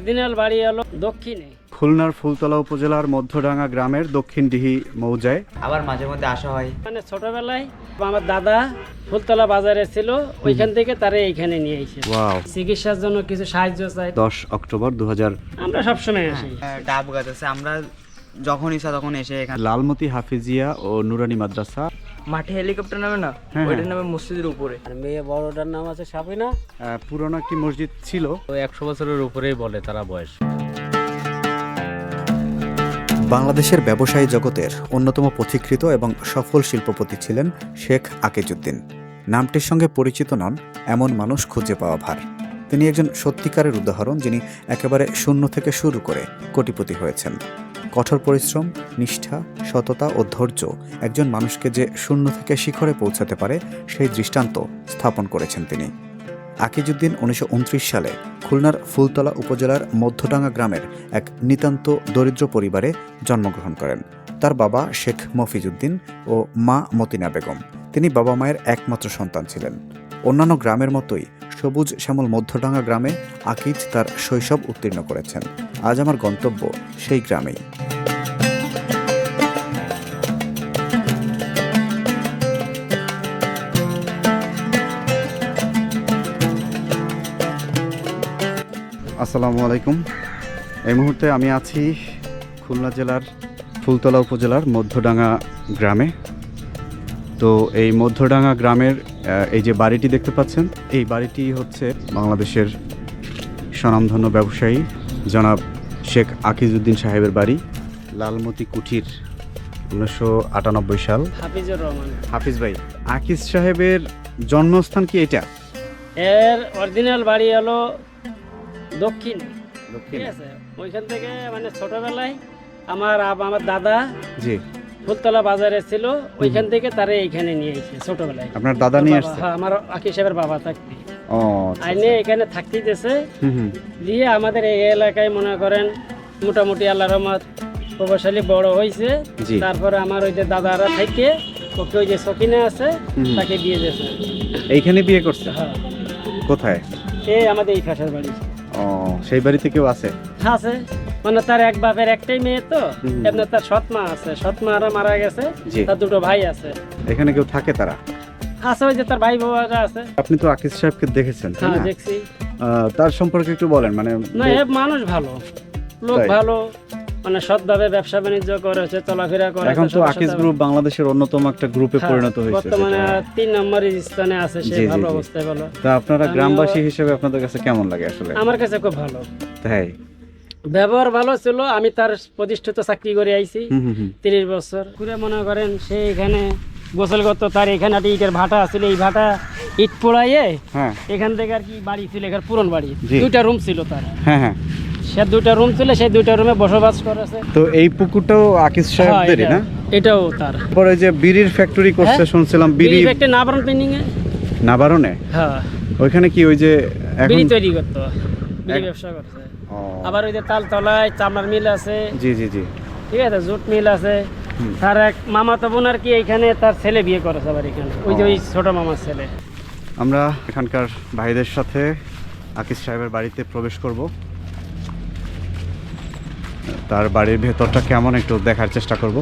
Original বাড়ি হলো দক্ষিণে। খুলনার ফুলতলা উপজেলার মধ্যডাঙ্গা গ্রামের দক্ষিণ ডিহি মৌজায়। আবার মাঝে মধ্যে আসা হয়। মানে ছোটবেলায় আমার দাদা ফুলতলা বাজারে ছিল ওইখান থেকে তারা এইখানে নিয়ে ওয়াও। চিকিৎসার জন্য কিছু সাহায্য চাই। দশ অক্টোবর দু হাজার আমরা সবসময় আসি। হ্যাঁ, ডাব গাছ আছে। আমরা যখন ইচ্ছা তখন এসে এখানে লালমতি হাফিজিয়া ও নুরানি মাদ্রাসা মাঠে হেলিকপ্টার নামে না হ্যাঁ, ওইটার হ্যাঁ। নামে মসজিদের উপরে। আর মেয়ে বড়টার নাম আছে সাবিনা। পুরনো একটি মসজিদ ছিল। একশো বছরের উপরেই বলে তারা বয়স। বাংলাদেশের ব্যবসায়ী জগতের অন্যতম পথিকৃত এবং সফল শিল্পপতি ছিলেন শেখ আকিজউদ্দিন। নামটির সঙ্গে পরিচিত নন এমন মানুষ খুঁজে পাওয়া ভার। তিনি একজন সত্যিকারের উদাহরণ যিনি একেবারে শূন্য থেকে শুরু করে কোটিপতি হয়েছেন। কঠোর পরিশ্রম, নিষ্ঠা, সততা ও ধৈর্য একজন মানুষকে যে শূন্য থেকে শিখরে পৌঁছাতে পারে, সেই দৃষ্টান্ত স্থাপন করেছেন তিনি। আকিজউদ্দিন উনিশশো সালে খুলনার ফুলতলা উপজেলার মধ্যডাঙ্গা গ্রামের এক নিতান্ত দরিদ্র পরিবারে জন্মগ্রহণ করেন। তার বাবা শেখ মফিজুদ্দিন ও মা মতিনা বেগম। তিনি বাবা মায়ের একমাত্র সন্তান ছিলেন। অন্যান্য গ্রামের মতোই সবুজ শ্যামল মধ্যডাঙ্গা গ্রামে আকিজ তার শৈশব উত্তীর্ণ করেছেন। আজ আমার গন্তব্য সেই গ্রামেই। আসসালামু আলাইকুম। এই মুহূর্তে আমি আছি খুলনা জেলার ফুলতলা উপজেলার মধ্যডাঙ্গা গ্রামে। তো এই মধ্যডাঙ্গা গ্রামের এই যে বাড়িটি দেখতে পাচ্ছেন এই বাড়িটি হচ্ছে বাংলাদেশের স্বনামধন্য ব্যবসায়ী জনাব শেখ আকিজউদ্দিন সাহেবের বাড়ি লালমতি কুঠির উনিশশো আটানব্বই সাল। হাফিজুর রহমান। হাফিজ ভাই আকিজ সাহেবের জন্মস্থান কি এটা? এর অরিজিনাল বাড়ি হলো দক্ষিণ। ঠিক আছে? ওইখান থেকে মানে ছোটবেলায় আমার আমার দাদা জি। ফুলতলা বাজারে ছিল ওইখান থেকে তারা এইখানে নিয়ে এসেছে ছোটবেলায়। আপনার দাদা নিয়ে আসছে হ্যাঁ, আমার আকি সাহেবের বাবা থাকতে। ও আইনে এখানে হুম হুম। দিয়ে আমাদের এই এলাকায় মনে করেন মোটামুটি আল্লাহ রহমত প্রভাবশালী বড় হয়েছে তারপরে আমার ওই যে দাদারা থেকে ওকে ওই যে সকিনে আছে তাকে দিয়ে দিয়েছে। এইখানে বিয়ে করছে? হ্যাঁ। কোথায়? এই আমাদের এই ফাঁসার বাড়ি। ও সেই বাড়িতে কেউ আছে? আছে। মানে তার এক বাপের একটাই মেয়ে তো। এমনি তার সৎ মা আছে। সৎ মারা মারা গেছে তার দুটো ভাই আছে। এখানে কেউ থাকে তারা? আছে ওই যে তার ভাই বাবারা আছে। আপনি তো আকিজ সাহেবকে দেখেছেন হ্যাঁ দেখছি। তার সম্পর্কে একটু বলেন মানে না এ মানুষ ভালো। লোক ভালো মানে সৎভাবে ব্যবসা বাণিজ্য করে হচ্ছে চলাফেরা করে এখন তো আকিজ গ্রুপ বাংলাদেশের অন্যতম একটা গ্রুপে হ্যাঁ, পরিণত হয়েছে বর্তমানে তিন নম্বর স্থানে আছে সে ভালো অবস্থায় ভালো। তা আপনারা গ্রামবাসী হিসেবে আপনাদের কাছে কেমন লাগে আসলে? আমার কাছে খুব ভালো। তাই। ব্যবহার ভালো ছিল আমি তার প্রতিষ্ঠিত চাকরি করে আইছি। তিরিশ বছর। ঘুরে মনে করেন সে এখানে গোসল করতো তার এখানে একটা ইটের ভাটা ছিল এই ভাটা ইট পোড়াইয়ে হ্যাঁ। এখান থেকে আর কি বাড়ি ছিল এখানে পুরন বাড়ি। দুইটা রুম ছিল তার। হ্যাঁ হ্যাঁ। সে দুইটা রুম ছিল সেই দুইটা রুমে বসবাস করেছে। তো এই পুকুরটাও হ্যাঁ, সাহেবদেরই না? এটাও তার। পরে যে বিড়ির ফ্যাক্টরি করছে? শুনছিলাম বিড়ি একটা নাবরণ পেন্ডিং এ নাবারণে? হ্যাঁ। ওইখানে কি ওই যে এখন বিড়ি তৈরি করতো। বিড়ি ব্যবসা আবার ওই যে তালতলায় চামড়ার মিল আছে। জি জি জি। ঠিক আছে জুট মিল আছে। তার এক মামা তো বোন আর কি এখানে তার ছেলে বিয়ে করেছে আবার এখানে। ওই যে ওই ছোট মামার ছেলে। আমরা এখানকার ভাইদের সাথে আকিজ সাহেবের বাড়িতে প্রবেশ করব। তার বাড়ির ভেতরটা কেমন একটু দেখার চেষ্টা করব।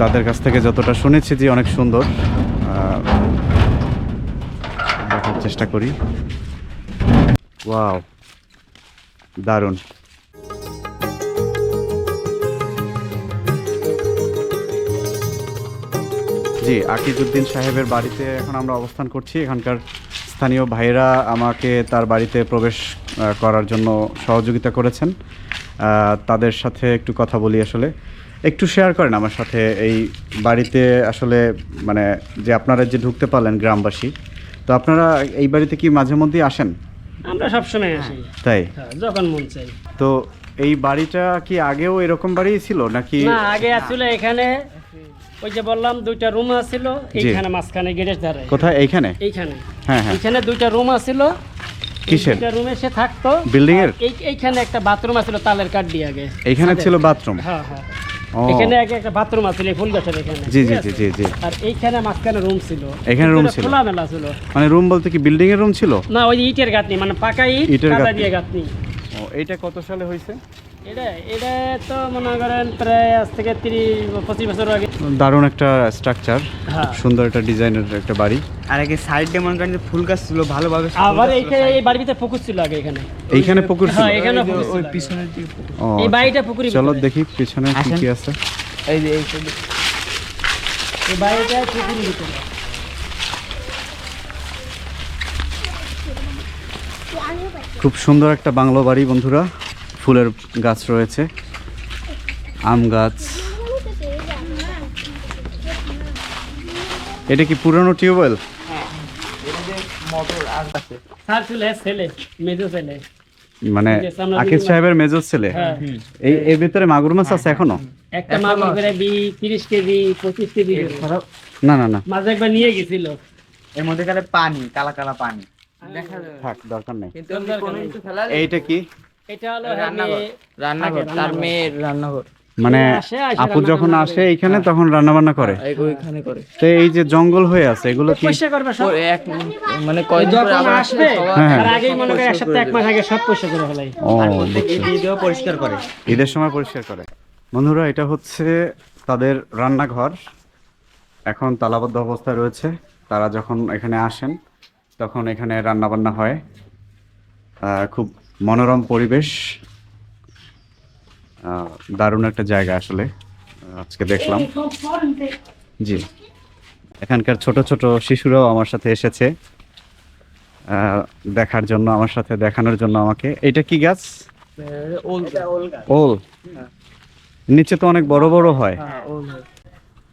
তাদের কাছ থেকে যতটা শুনেছি যে অনেক সুন্দর। দেখার চেষ্টা করি। ওয়াও দারুণ জি, আকিজউদ্দিন সাহেবের বাড়িতে এখন আমরা অবস্থান করছি। এখানকার স্থানীয় ভাইরা আমাকে তার বাড়িতে প্রবেশ করার জন্য সহযোগিতা করেছেন। তাদের সাথে একটু কথা বলি আসলে। একটু শেয়ার করেন আমার সাথে এই বাড়িতে আসলে মানে যে আপনারা যে ঢুকতে পারলেন গ্রামবাসী। তো আপনারা এই বাড়িতে কি মাঝে মধ্যেই আসেন? আমরা সবসময় আসি। তাই? হ্যাঁ, যখন মন চাই। তো এই বাড়িটা কি আগেও এরকম বাড়ি ছিল নাকি? না আগে আসলে এখানে। ওই যে বললাম দুইটা রুম আছিল। এইখানে মাঝখানে গেটের ধারে। কোথায়? এইখানে? এইখানে। হ্যাঁ হ্যাঁ। এইখানে দুইটা রুম আছিল। কিসের? দুইটা রুমে সে থাকতো। বিল্ডিং এর? এইখানে একটা বাথরুম আছিল তালের কাঠ দিয়ে আগে। এইখানে ছিল বাথরুম? হ্যাঁ হ্যাঁ। এখানে আগে একটা বাথরুম আছে এই ফুল গাছের এখানে। জি জি জি জি জি। আর এইখানে মাঝখানে রুম ছিল। এখানে রুম ছিল? খোলা মেলা ছিল। মানে রুম বলতে কি বিল্ডিং এর রুম ছিল? না ওই ইটের গাঁথনি মানে পাকা ইট কাদা দিয়ে গাঁথনি। ও এইটা কত সালে হয়েছে? এটা এটা তো মনে করেন প্রায় আজ থেকে তিরিশ পঁচিশ বছর আগে। দারুণ একটা স্ট্রাকচার হ্যাঁ। সুন্দর একটা ডিজাইনের একটা বাড়ি। আর একে সাইডে মনে করেন যে ফুল গাছ ছিল ভালোভাবে আবার এইখানে এই বাড়ির ভিতরে পুকুর ছিল আগে এখানে। এইখানে পুকুর ছিল? হ্যাঁ এখানে পুকুর ওই পিছনের দিকে এই বাড়িটা পুকুরি চলো দেখি পিছনে কি কি আছে। এই যে এই এই বাড়িটা পুকুরি ভিতরে। খুব সুন্দর একটা বাংলো বাড়ি বন্ধুরা। ফুলের গাছ রয়েছে। আম গাছ। এটা কি পুরনো টিউবওয়েল? স্যার ছিল ছেলে মেজো ছেলে। মানে আকিব সাহেবের মেজর ছেলে? হ্যাঁ। এই এর ভিতরে মাগুর মাছ আছে এখনও? একটা মাগুর করে বি তিরিশ কেজি পঁচিশ কেজি। না না না। মাঝে একবার নিয়ে গেছিল। এর মধ্যে কালে পানি কালা কালা পানি। দেখা যাবে থাক দরকার নেই। এইটা কি? এটা হলো রান্নাঘর। রান্নাঘর তার মেয়ের রান্নাঘর। মানে আপু যখন আসে এইখানে তখন রান্না বান্না করে এই করে। তো এই যে জঙ্গল হয়ে আছে এগুলো কি পয়সা করবে সব? এক মানে কয়দিন পরে আবার আসবে হ্যাঁ, তার আগেই মনে করে এক সপ্তাহ এক মাস আগে সব পয়সা করে ফেলাই। ও আর বুঝছি। প্রত্যেক ঈদেও পরিষ্কার করে। ঈদের সময় পরিষ্কার করে। বন্ধুরা এটা হচ্ছে তাদের রান্নাঘর। এখন তালাবদ্ধ অবস্থায় রয়েছে। তারা যখন এখানে আসেন তখন এখানে রান্না বান্না হয়। আহ, খুব মনোরম পরিবেশ। দারুণ একটা জায়গা আসলে আজকে দেখলাম। জি। এখানকার ছোট ছোট শিশুরাও আমার সাথে এসেছে। দেখার জন্য আমার সাথে দেখানোর জন্য আমাকে। এটা কি গাছ? ওল। নিচে তো অনেক বড় বড় হয়। হ্যাঁ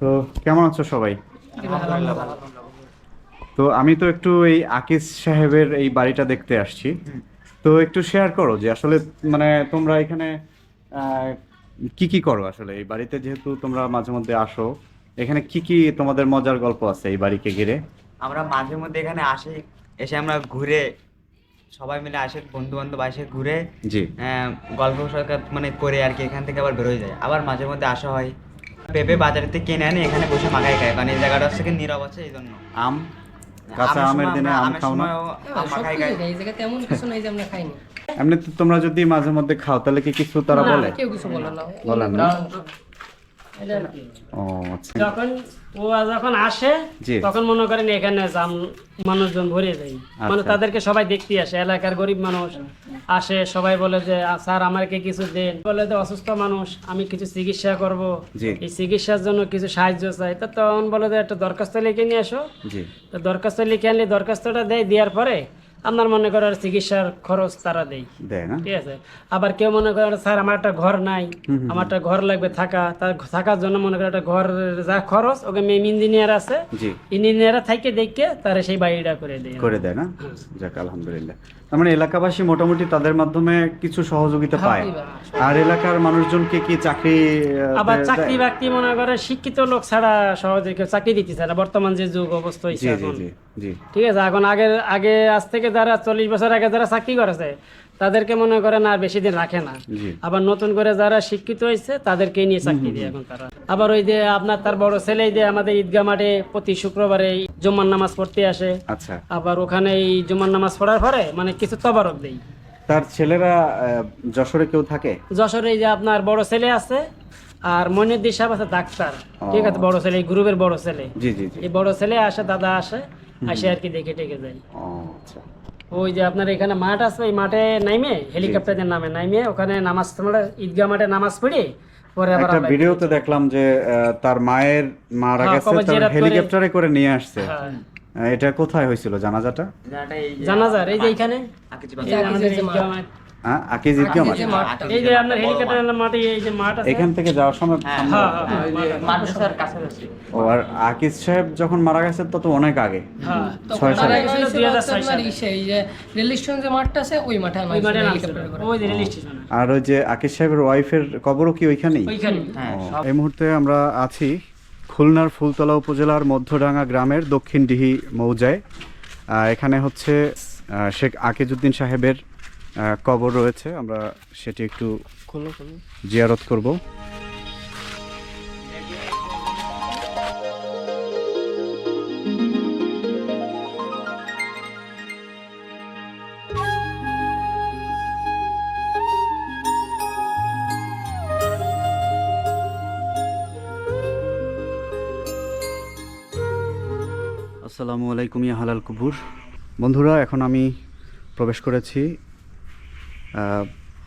তো কেমন আছো সবাই? তো আমি তো একটু এই আকিস সাহেবের এই বাড়িটা দেখতে আসছি। তো একটু শেয়ার করো যে আসলে মানে তোমরা এখানে কি কি করো আসলে? এই বাড়িতে যেহেতু তোমরা মাঝে মধ্যে আসো এখানে কি কি তোমাদের মজার গল্প আছে এই বাড়িকে ঘিরে? আমরা মাঝে মধ্যে এখানে আসি এসে আমরা ঘুরে সবাই মিলে আসে বন্ধু বান্ধব আসে ঘুরে জি। গল্প সরকার মানে করে আর কি এখান থেকে আবার বেরোয় যায়। আবার মাঝে মধ্যে আসা হয়। পেঁপে বাজার থেকে কিনে আনে এখানে বসে মাখাই খায় কারণ এই জায়গাটা হচ্ছে কি নীরব আছে এই জন্য আম কাঁচা আমের দিনে আম খাও না? এই এমন কিছু নাই যে আমরা খাইনি। এমনি তোমরা যদি মাঝে মধ্যে খাও তাহলে কি কিছু তারা বলে? কেউ কিছু বলে না। ও আচ্ছা। যখন ও যখন আসে তখন মনে করেন এখানে জাম মানুষজন ভরে যায়। মানে আচ্ছা। তাদেরকে সবাই দেখতে আসে এলাকার গরিব মানুষ আসে সবাই বলে যে স্যার আমাকে কিছু দেন? বলে যে অসুস্থ মানুষ আমি কিছু চিকিৎসা করব। এই চিকিৎসার জন্য কিছু সাহায্য চাই। তো তখন বলে যে একটা দরখাস্ত লিখে নিয়ে আসো। তো দরখাস্ত লিখে আনলে দরখাস্তটা দেয় দেওয়ার পরে আপনার মনে করেন চিকিৎসার খরচ তারা দেয়। দেয় না? ঠিক আছে? আবার কেউ মনে করে স্যার আমার একটা ঘর নাই আমার একটা ঘর লাগবে থাকা। তার থাকার জন্য মনে করে একটা ঘর যা খরচ ওকে মেম ইঞ্জিনিয়ার আছে ইঞ্জিনিয়ার থাইকে দেখে তারা সেই বাড়িটা করে দেয়। করে দেয় না? যাক আলহামদুলিল্লাহ। তার মানে এলাকাবাসী মোটামুটি তাদের মাধ্যমে কিছু সহযোগিতা পায়। আর এলাকার মানুষজনকে কি চাকরি আবার চাকরি বাকরি মনে করে শিক্ষিত লোক ছাড়া সহজে কেউ চাকরি দিতে চায় না। বর্তমান যে যুগ অবস্থা ঠিক আছে এখন আগের আগে আজ থেকে যারা চল্লিশ বছর আগে যারা চাকরি করেছে তাদেরকে মনে করেন আর বেশি দিন রাখে না। আবার নতুন করে যারা শিক্ষিত হয়েছে তাদেরকে নিয়ে চাকরি দিয়ে এখন তারা। আবার ওই যে আপনার তার বড় ছেলে যে আমাদের ঈদগাহ মাঠে প্রতি শুক্রবারে জুম্মার নামাজ পড়তে আসে। আচ্ছা। আবার ওখানে এই জুম্মার নামাজ পড়ার পরে মানে কিছু তবারক দেই। তার ছেলেরা যশোরে কেউ থাকে? যশোরে এই যে আপনার বড় ছেলে আছে আর মনিউদ্দিন সাহেব আছে ডাক্তার। ঠিক আছে বড় ছেলে গ্রুপের বড় ছেলে। জি জি। এই বড় ছেলে আসে দাদা আসে। আসে আর কি দেখে টেকে যায় আচ্ছা। ওই যে আপনার এখানে মাঠ আছে ওই মাঠে নাইমে হেলিকপ্টারের নামে নাইমে ওখানে নামাজ তোমরা ঈদগাহ মাঠে নামাজ পড়ে পরে আবার একটা ভিডিওতে দেখলাম যে আহ, তার মায়ের মারা হ্যাঁ, গেছে তার হেলিকপ্টারে করে নিয়ে আসছে। হ্যাঁ। এটা কোথায় হয়েছিল জানাজাটা? জানাজার এই যে এইখানে? হ্যাঁ? আকিজ ঈদগাহ মাঠ? এই যে আপনার হেলিকপ্টারের মাঠে এই যে মাঠ আছে। এখান থেকে যাওয়ার সময় হ্যাঁ হ্যাঁ ও আর আকিজ সাহেব যখন মারা গেছে তত অনেক আগে। হ্যাঁ ছয় সালে। 2006 সালে। ইসে, যে রেল স্টেশন যে মাঠটা আছে ওই মাঠে ওই মাঠে হয়েছিল নামছিল। হেলিকপ্টারে করে। ওই যে রেল স্টেশনে। আর ওই যে আকিজ সাহেবের ওয়াইফের কবরও কি ওইখানেই? ওইখানে হ্যাঁ এই মুহূর্তে আমরা আছি খুলনার ফুলতলা উপজেলার মধ্যডাঙ্গা গ্রামের দক্ষিণ ডিহি মৌজায়। এখানে হচ্ছে আহ, শেখ আকিজউদ্দিন সাহেবের কবর রয়েছে আমরা সেটি একটু জিয়ারত করব। আসসালামু আলাইকুম ইয়া হালাল কুবুর। বন্ধুরা এখন আমি প্রবেশ করেছি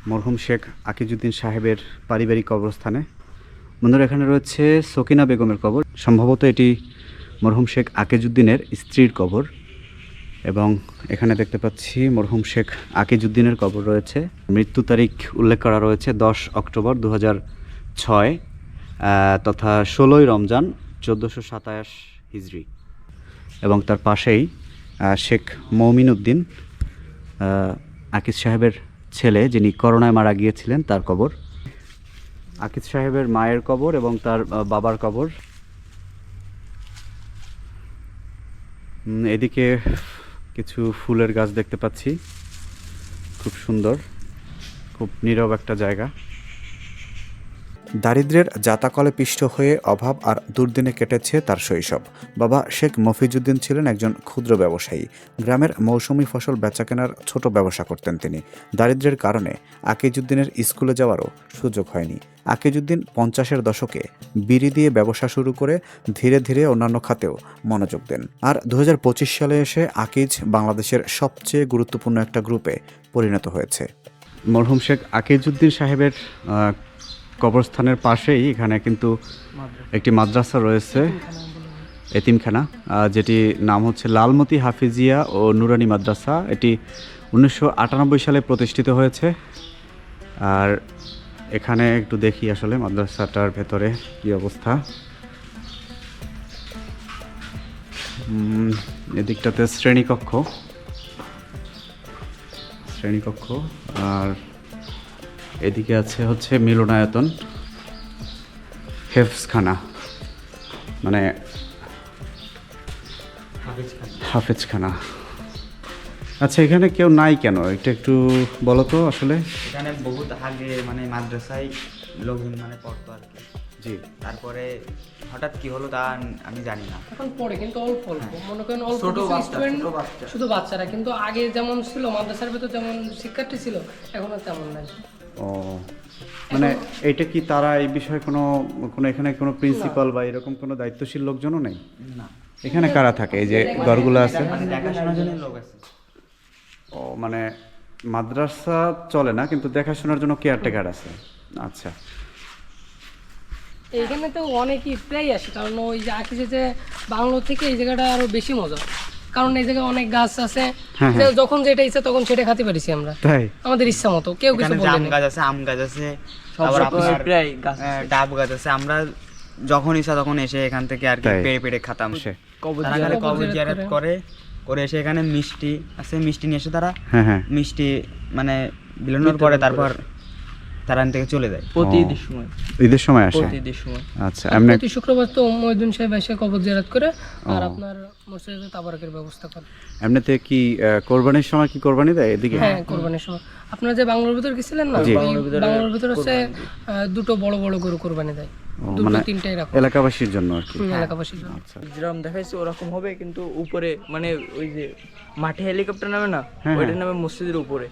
মরহুম শেখ আকিজুদ্দিন সাহেবের পারিবারিক কবরস্থানে। বন্ধুরা, এখানে রয়েছে সকিনা বেগমের কবর। সম্ভবত এটি মরহুম শেখ আকিজুদ্দিনের স্ত্রীর কবর। এবং এখানে দেখতে পাচ্ছি মরহুম শেখ আকিজুদ্দিনের কবর রয়েছে। মৃত্যু তারিখ উল্লেখ করা রয়েছে দশ অক্টোবর দু ছয় তথা ষোলোই রমজান চোদ্দোশো সাতাশ হিজড়ি এবং তার পাশেই শেখ মৌমিন উদ্দিন আকিজ সাহেবের ছেলে যিনি করোনায় মারা গিয়েছিলেন, তার কবর। আকিদ সাহেবের মায়ের কবর এবং তার বাবার কবর। এদিকে কিছু ফুলের গাছ দেখতে পাচ্ছি। খুব সুন্দর, খুব নীরব একটা জায়গা। দারিদ্র্যের জাতাকলে পিষ্ট হয়ে অভাব আর দুর্দিনে কেটেছে তার শৈশব। বাবা শেখ মফিজুদ্দিন ছিলেন একজন ক্ষুদ্র ব্যবসায়ী। গ্রামের মৌসুমি ফসল বেচাকেনার ছোট ব্যবসা করতেন তিনি। দারিদ্র্যের কারণে আকিজুদ্দিনের স্কুলে যাওয়ারও সুযোগ হয়নি। আকিজুদ্দিন পঞ্চাশের দশকে বিড়ি দিয়ে ব্যবসা শুরু করে ধীরে ধীরে অন্যান্য খাতেও মনোযোগ দেন। আর দু হাজার পঁচিশ সালে এসে আকিজ বাংলাদেশের সবচেয়ে গুরুত্বপূর্ণ একটা গ্রুপে পরিণত হয়েছে। মরহুম শেখ আকিজুদ্দিন সাহেবের কবরস্থানের পাশেই এখানে কিন্তু একটি মাদ্রাসা রয়েছে। এতিমখানা যেটি নাম হচ্ছে লালমতি হাফিজিয়া ও নুরানি মাদ্রাসা। এটি উনিশশো আটানব্বই সালে প্রতিষ্ঠিত হয়েছে। আর এখানে একটু দেখি আসলে মাদ্রাসাটার ভেতরে কি অবস্থা। এদিকটাতে শ্রেণীকক্ষ। শ্রেণীকক্ষ আর এদিকে আছে হচ্ছে মিলনায়তন হেফসখানা মানে হাফেজখানা। আচ্ছা এখানে কেউ নাই কেন? এটা একটু বলো তো আসলে। এখানে বহুত আগে মানে মাদ্রাসায় লোকজন মানে পড়তো আর কি। জি। তারপরে হঠাৎ কি হলো তা আমি জানি না। এখন পড়ে কিন্তু অল্প অল্প। মনে করেন অল্প বাচ্চা। শুধু বাচ্চারা। কিন্তু আগে যেমন ছিল মাদ্রাসার ভেতর যেমন শিক্ষার্থী ছিল এখন আর তেমন নাই। ও মানে এটা কি তারা এই বিষয়ে কোনো কোনো এখানে কোনো প্রিন্সিপাল বা এরকম কোনো দায়িত্বশীল লোকজনও নেই? না। এখানে কারা থাকে? এই যে ঘরগুলো আছে? মানে দেখাশোনার জন্য লোক আছে। ও মানে মাদ্রাসা চলে না কিন্তু দেখাশোনার জন্য কেয়ারটেকার আছে। আচ্ছা। এইখানে তো অনেকই প্রায় আসে কারণ ওই যে আঁকিছে যে বাংলো থেকে এই জায়গাটা আরও বেশি মজা। কারণ এই জায়গায় অনেক গাছ আছে। হ্যাঁ, যখন যেটা ইচ্ছা তখন সেটা খাতে পারিছি আমরা। তাই? আমাদের ইচ্ছা মতো কেউ কিছু বলে না। গাছ আছে আম গাছ আছে আবার আপনার প্রায় গাছ ডাব গাছ আছে। আমরা যখন ইচ্ছা তখন এসে এখান থেকে আর কি। পেড়ে পেড়ে খাতাম। সে। কবর জিয়ারত করে। করে এসে এখানে মিষ্টি আছে মিষ্টি নিয়ে এসে তারা হ্যাঁ হ্যাঁ। মিষ্টি মানে বিলানোর পরে তারপর তারা এখান থেকে চলে যায়। প্রতি ঈদের সময়। ঈদের সময় আসে? প্রতি ঈদের সময়। আচ্ছা এমনি প্রতি শুক্রবার তো মহিউদ্দিন সাহেব এসে কবর জিয়ারত করে আর আপনার মসজিদে তাবারকের ব্যবস্থা করে। এমনিতে কি কোরবানির সময় কি কোরবানি দেয় এদিকে? হ্যাঁ কোরবানির সময়। আপনারা যে বাংলার ভিতর গেছিলেন না? বাংলার ভিতর হচ্ছে দুটো বড় বড় গরু কোরবানি দেয়। মানে তিনটাই এলাকাবাসীর জন্য আর কি। এলাকাবাসীর জন্য। আচ্ছা। যেরকম দেখাইছে ওরকম হবে কিন্তু উপরে মানে ওই যে মাঠে হেলিকপ্টার নামে না হ্যাঁ, ওইটা নামে মসজিদের উপরে।